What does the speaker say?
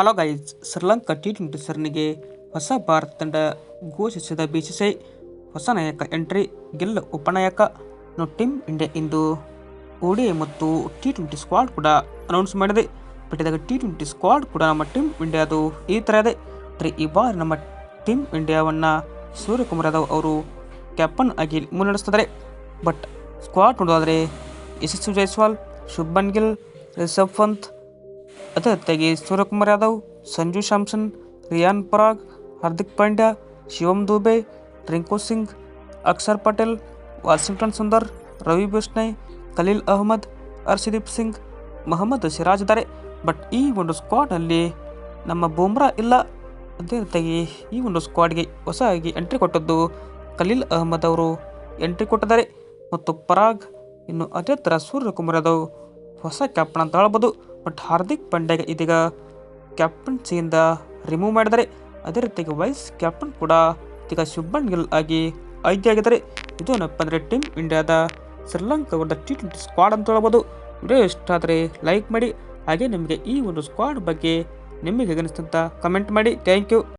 Hello guys, Sri Lanka T twenty ಸರಣಿಗೆ ಹೊಸ ಭಾರತ ತಂಡ ಘೋಷಿಸಿದ ಬಿಸಿಸಿಐ ಹೊಸ ನಾಯಕ ಎಂಟ್ರಿ ಗಿಲ್ ಉಪನಾಯಕ ಟೀಮ್ ಇಂಡಿಯಾ ಇಂದು ಓಡಿ ಮತ್ತು ಟಿ ಟ್ವೆಂಟಿ ಸ್ಕ್ವಾಡ್ ಕೂಡ ಅನೌನ್ಸ್ ಮಾಡಿದೆ. ಬಟ್ ಇದಾಗ ಟಿ ಟ್ವೆಂಟಿ ಸ್ಕ್ವಾಡ್ ಕೂಡ ನಮ್ಮ ಟೀಮ್ ಇಂಡಿಯಾದು ಈ ಥರ ಇದೆ. ಆದರೆ ಈ ಬಾರಿ ನಮ್ಮ ಟೀಮ್ ಇಂಡಿಯಾವನ್ನು ಸೂರ್ಯಕುಮಾರ್ ಯಾದವ್ ಅವರು ಕ್ಯಾಪ್ಟನ್ ಆಗಿ ಮುನ್ನಡೆಸ್ತಿದ್ದಾರೆ. ಬಟ್ ಸ್ಕ್ವಾಡ್ ನೋಡೋದಾದರೆ ಯಶಸ್ವಿ ಜೈಸ್ವಾಲ್ ಶುಭನ್ ಗಿಲ್, ರಿಷಬ್ ಪಂತ್ ಅದೇ ರೀತಿಯಾಗಿ ಸೂರ್ಯಕುಮಾರ್ ಯಾದವ್ ಸಂಜು ಸ್ಯಾಮ್ಸನ್ ರಿಯಾನ್ ಪರಾಗ್ ಹಾರ್ದಿಕ್ ಪಾಂಡ್ಯ ಶಿವಂ ದುಬೆ ರಿಂಕು ಸಿಂಗ್ ಅಕ್ಷರ್ ಪಟೇಲ್ ವಾಷಿಂಗ್ಟನ್ ಸುಂದರ್ ರವಿ ಬಿಷ್ಣಯ್ ಖಲೀಲ್ ಅಹಮದ್ ಅರ್ಷದೀಪ್ ಸಿಂಗ್ ಮೊಹಮ್ಮದ್ ಸಿರಾಜ್ ಇದ್ದಾರೆ ಬಟ್ ಈ ಒಂದು ಸ್ಕ್ವಾಡಲ್ಲಿ ನಮ್ಮ ಬೂಮ್ರಾ ಇಲ್ಲ ಅದೇ ರೀತಿಯಾಗಿ ಈ ಒಂದು ಸ್ಕ್ವಾಡ್ಗೆ ಹೊಸದಾಗಿ ಎಂಟ್ರಿ ಕೊಟ್ಟದ್ದು ಖಲೀಲ್ ಅಹಮದ್ ಅವರು ಎಂಟ್ರಿ ಕೊಟ್ಟಿದ್ದಾರೆ ಮತ್ತು ಪರಾಗ್ ಇನ್ನು ಅದೇ ಥರ ಸೂರ್ಯಕುಮಾರ್ ಯಾದವ್ ಹೊಸ ಕ್ಯಾಪ್ಟನ್ ಅಂತ ಹೇಳ್ಬೋದು ಬಟ್ ಹಾರ್ದಿಕ್ ಪಾಂಡ್ಯಾಗ ಇದೀಗ ಕ್ಯಾಪ್ಟನ್ಸಿಯಿಂದ ರಿಮೂವ್ ಮಾಡಿದ್ದಾರೆ. ಅದೇ ರೀತಿಯಾಗಿ ವೈಸ್ ಕ್ಯಾಪ್ಟನ್ ಕೂಡ ಈಗ ಶುಭನ್ ಗಿಲ್ ಆಗಿ ಆಯ್ಕೆಯಾಗಿದ್ದಾರೆ ಇದು ಇದೇನಪ್ಪ ಅಂದರೆ ಟೀಮ್ ಇಂಡಿಯಾದ ಶ್ರೀಲಂಕಾ ಒಂದು ಟಿ ಟ್ವೆಂಟಿ ಸ್ಕ್ವಾಡ್ ಅಂತ ಹೇಳ್ಬೋದು. ವಿಡಿಯೋ ಇಷ್ಟ ಆದರೆ ಲೈಕ್ ಮಾಡಿ. ಹಾಗೆ ನಿಮಗೆ ಈ ಒಂದು ಸ್ಕ್ವಾಡ್ ಬಗ್ಗೆ ನಿಮಗೆ ಅನಿಸ್ತಂತ ಕಮೆಂಟ್ ಮಾಡಿ. Thank you